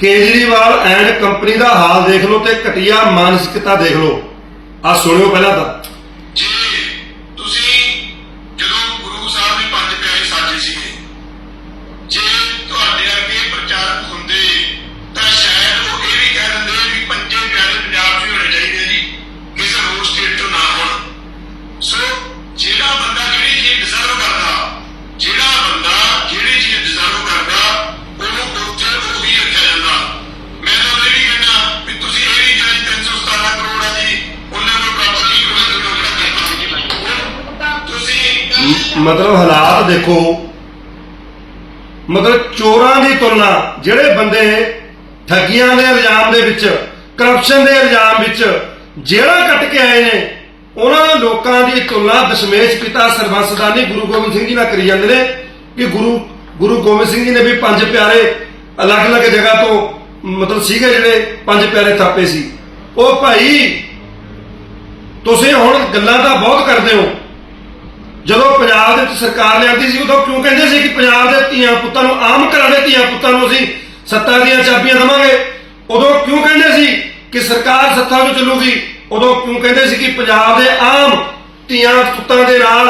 Kejriwal and company ਦਾ ਹਾਲ ਦੇਖ ਲਓ ਤੇ ਘਟੀਆ ਮਾਨਸਿਕਤਾ ਦੇਖ ਲਓ। ਆ ਸੁਣਿਓ ਪਹਿਲਾਂ ਤਾਂ। ਮਤਲਬ ਹਾਲਾਤ ਦੇਖੋ। ਮਤਲਬ ਚੋਰਾਂ ਦੀ ਤੁਲਨਾ, ਜਿਹੜੇ ਬੰਦੇ ਠੱਗੀਆਂ ਦੇ ਇਲਜ਼ਾਮ ਦੇ ਵਿੱਚ ਕਰਪਸ਼ਨ ਦੇ ਇਲਜ਼ਾਮ ਵਿੱਚ ਜਿਹੜਾ ਕੱਟ ਕੇ ਆਏ ਨੇ, ਉਹਨਾਂ ਲੋਕਾਂ ਦੀ ਤੁਲਨਾ ਦਸ਼ਮੇਸ਼ ਪਿਤਾ ਸਰਬੰਸਦਾਨੀ ਗੁਰੂ ਗੋਬਿੰਦ ਸਿੰਘ ਜੀ ਨਾਲ ਕਰੀ ਜਾਂਦੇ ਨੇ ਕਿ ਗੁਰੂ ਗੁਰੂ ਗੋਬਿੰਦ ਸਿੰਘ ਜੀ ਨੇ ਵੀ ਪੰਜ ਪਿਆਰੇ ਅਲੱਗ-ਅਲੱਗ ਜਗ੍ਹਾ ਤੋਂ ਮਤਲਬ ਸੀਗੇ ਜਿਹੜੇ ਪੰਜ ਪਿਆਰੇ ਥਾਪੇ ਸੀ। ਉਹ ਭਾਈ, ਤੁਸੀਂ ਹੁਣ ਗੱਲਾਂ ਤਾਂ ਬਹੁਤ ਕਰਦੇ ਹੋ। ਜਦੋਂ ਪੰਜਾਬ ਦੇ ਵਿੱਚ ਸਰਕਾਰ ਲਿਆਂਦੀ ਸੀ, ਉਦੋਂ ਕਿਉਂ ਕਹਿੰਦੇ ਸੀ ਕਿ ਪੰਜਾਬ ਦੇ ਧੀਆਂ ਪੁੱਤਾਂ ਨੂੰ ਆਮ ਘਰਾਂ ਦੇ ਧੀਆਂ ਪੁੱਤਾਂ ਨੂੰ ਅਸੀਂ ਸੱਤਾ ਦੀਆਂ ਚਾਬੀਆਂ ਦਵਾਂਗੇ? ਉਦੋਂ ਕਿਉਂ ਕਹਿੰਦੇ ਸੀ ਕਿ ਸਰਕਾਰ ਸੱਤਾ ਨੂੰ ਚੱਲੂਗੀ? ਉਦੋਂ ਕਿਉਂ ਕਹਿੰਦੇ ਸੀ ਕਿ ਪੰਜਾਬ ਦੇ ਆਮ ਧੀਆਂ ਪੁੱਤਾਂ ਦੇ ਨਾਲ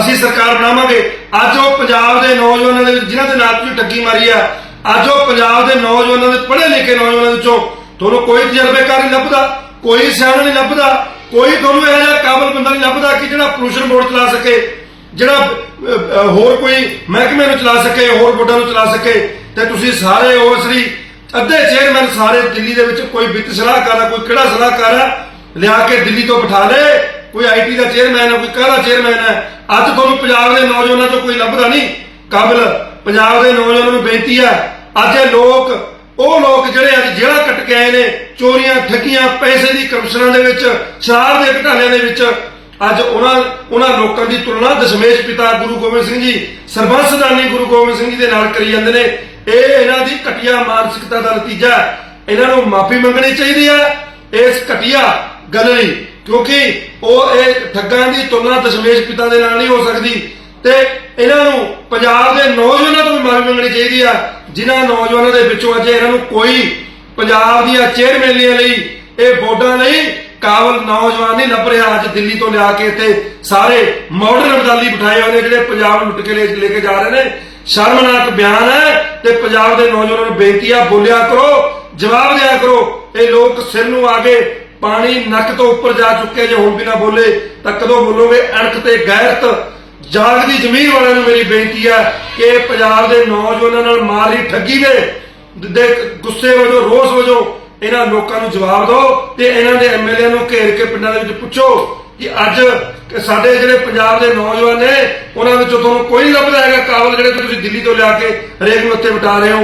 ਅਸੀਂ ਸਰਕਾਰ ਬਣਾਵਾਂਗੇ? ਅੱਜ ਉਹ ਪੰਜਾਬ ਦੇ ਨੌਜਵਾਨਾਂ ਦੇ ਵਿੱਚ, ਜਿਨ੍ਹਾਂ ਦੇ ਨਾਲ ਤੁਸੀਂ ਠੱਗੀ ਮਾਰੀ ਆ, ਅੱਜ ਉਹ ਪੰਜਾਬ ਦੇ ਨੌਜਵਾਨਾਂ ਦੇ ਪੜ੍ਹੇ ਲਿਖੇ ਨੌਜਵਾਨਾਂ ਵਿੱਚੋਂ ਤੁਹਾਨੂੰ ਕੋਈ ਤਜਰਬੇਕਾਰ ਨਹੀਂ ਲੱਭਦਾ, ਕੋਈ ਸਿਆਣਾ ਨਹੀਂ ਲੱਭਦਾ, ਕੋਈ ਤੁਹਾਨੂੰ ਇਹੋ ਜਿਹਾ ਕਾਬਲ ਜਿਹੜਾ ਪੋਲੂਸ਼ਨ ਬੋਰਡ ਚਲਾ ਸਕੇ, ਜਿਹੜਾ ਹੋਰ ਕੋਈ ਮਹਿਕਮੇ ਨੂੰ ਚਲਾ ਸਕੇ, ਹੋਰ ਬੋਰਡਾਂ ਨੂੰ ਚਲਾ ਸਕੇ, ਤੇ ਤੁਸੀਂ ਸਾਰੇ ਉਸ ਲਈ ਅੱਧੇ ਚੇਅਰਮੈਨ ਸਾਰੇ ਦਿੱਲੀ ਦੇ ਵਿੱਚ ਕੋਈ ਵਿੱਤ ਸਲਾਹਕਾਰ ਆ, ਕੋਈ ਕਿਹੜਾ ਸਲਾਹਕਾਰ ਆ, ਲਿਆ ਕੇ ਦਿੱਲੀ ਤੋਂ ਬਿਠਾ ਲੇ, ਕੋਈ ਆਈਟੀ ਦਾ ਚੇਅਰਮੈਨ ਹੈ ਕੋਈ ਕਾਹਦਾ ਚੇਅਰਮੈਨ ਹੈ ਅੱਜ ਤੁਹਾਨੂੰ ਪੰਜਾਬ ਦੇ ਨੌਜਵਾਨਾਂ ਚੋਂ ਕੋਈ ਲੱਭਦਾ ਨਹੀਂ, ਕਾਬਲ, ਪੰਜਾਬ ਦੇ ਨੌਜਵਾਨਾਂ ਨੂੰ ਬੇਨਤੀ ਹੈ ਅੱਜ ਇਹ ਲੋਕ, ਉਹ ਲੋਕ ਜਿਹੜੇ ਅੱਜ ਜਿਹੜਾ ਕੱਟ ਕੇ ਆਏ ਨੇ, ਚੋਰੀਆਂ, ਠੱਗੀਆਂ, ਪੈਸੇ ਦੀ ਕਰਪਸ਼ਨਾਂ ਦੇ ਵਿੱਚ, ਸ਼ਰਾਬ ਦੇ ਘਟਾਲਿਆਂ ਦੇ ਵਿੱਚ ਅੱਜ ਉਹਨਾਂ ਉਹਨਾਂ ਲੋਕਾਂ ਦੀ ਤੁਲਨਾ ਦਸ਼ਮੇਸ਼ ਪਿਤਾ ਗੁਰੂ ਗੋਬਿੰਦ ਸਿੰਘ ਜੀ ਸਰਬੰਸਦਾਨੀ ਗੁਰੂ ਗੋਬਿੰਦ ਸਿੰਘ ਜੀ ਦੇ ਨਾਲ ਕਰੀ ਜਾਂਦੇ ਨੇ। ਇਹ ਇਹਨਾਂ ਦੀ ਘਟੀਆ ਮਾਨਸਿਕਤਾ ਦਾ ਨਤੀਜਾ ਇਹਨਾਂ ਨੂੰ ਮਾਫੀ ਮੰਗਣੀ ਚਾਹੀਦੀ ਹੈ। ਇਸ ਘਟੀਆ ਗੱਲ ਲਈ, ਕਿਉਂਕਿ ਉਹ ਇਹ ਠੱਗਾਂ ਦੀ ਤੁਲਨਾ ਦਸ਼ਮੇਸ਼ ਪਿਤਾ ਦੇ ਨਾਲ ਨਹੀਂ ਹੋ ਸਕਦੀ। ਤੇ ਇਹਨਾਂ ਨੂੰ ਪੰਜਾਬ ਦੇ ਨੌਜਵਾਨਾਂ ਤੋਂ ਵੀ ਮਾਫੀ ਮੰਗਣੀ ਚਾਹੀਦੀ ਆ ਜਿਨ੍ਹਾਂ ਨੌਜਵਾਨਾਂ ਦੇ ਵਿੱਚੋਂ ਅੱਜ ਇਹਨਾਂ ਨੂੰ ਕੋਈ ਪੰਜਾਬ ਦੀਆਂ ਚੇਅਰਮੈਨੀਆਂ ਲਈ ਇਹ ਬੋਰਡਾਂ ਲਈ ਕਾਬਲ ਨੌਜਵਾਨ ਨਹੀਂ ਲੱਭ ਰਿਹਾ ਅੱਜ ਦਿੱਲੀ ਤੋਂ ਲਿਆ ਕੇ ਇੱਥੇ ਸਾਰੇ ਮਾਡਰਨ ਬਦਾਲੀ ਬਿਠਾਏ ਹੋਏ ਨੇ ਜਿਹੜੇ ਪੰਜਾਬ ਨੂੰ ਲੁੱਟ ਕੇ ਲੈ ਕੇ ਜਾ ਰਹੇ ਨੇ। ਸ਼ਰਮਨਾਕ ਬਿਆਨ ਹੈ ਤੇ ਪੰਜਾਬ ਦੇ ਨੌਜਵਾਨਾਂ ਨੂੰ ਬੇਨਤੀ ਆ, ਬੋਲਿਆ ਕਰੋ, ਜਵਾਬ ਦਿਆ ਕਰੋ। ਇਹ ਲੋਕ ਸਿਰ ਨੂੰ ਆ ਕੇ ਪਾਣੀ ਨੱਕ ਤੋਂ ਉੱਪਰ ਜਾ ਚੁੱਕੇ ਜੇ ਹੁਣ ਵੀ ਨਾ ਬੋਲੇ, ਤਾਂ ਕਦੋਂ ਬੋਲੋਗੇ ਅਣਖ ਤੇ ਗੈਰਤ ਜਾਗਦੀ ਜ਼ਮੀਰ ਵਾਲਿਆਂ ਨੂੰ ਮੇਰੀ ਬੇਨਤੀ ਹੈ ਕਿ ਪੰਜਾਬ ਦੇ ਨੌਜਵਾਨਾਂ ਨਾਲ ਮਾਰੀ ਠੱਗੀ ਦੇ ਗੁੱਸੇ ਵਜੋਂ, ਰੋਸ ਵਜੋਂ ਇਹਨਾਂ ਲੋਕਾਂ ਨੂੰ ਜਵਾਬ ਦਿਓ ਤੇ ਇਹਨਾਂ ਦੇ ਐਮਐਲਏ ਨੂੰ ਘੇਰ ਕੇ ਪਿੰਡਾਂ ਦੇ ਵਿੱਚ ਪੁੱਛੋ ਕਿ ਅੱਜ ਸਾਡੇ ਜਿਹੜੇ ਪੰਜਾਬ ਦੇ ਨੌਜਵਾਨ ਨੇ, ਉਹਨਾਂ ਵਿੱਚੋਂ ਤੁਹਾਨੂੰ ਕੋਈ ਨਹੀਂ ਲੱਭਦਾ ਹੈਗਾ ਕਾਬਲ ਜਿਹੜੇ ਤੁਸੀਂ ਦਿੱਲੀ ਤੋਂ ਲਿਆ ਕੇ ਹਰੇਕ ਨੂੰ ਉੱਤੇ ਬਿਠਾ ਰਹੇ ਹੋ?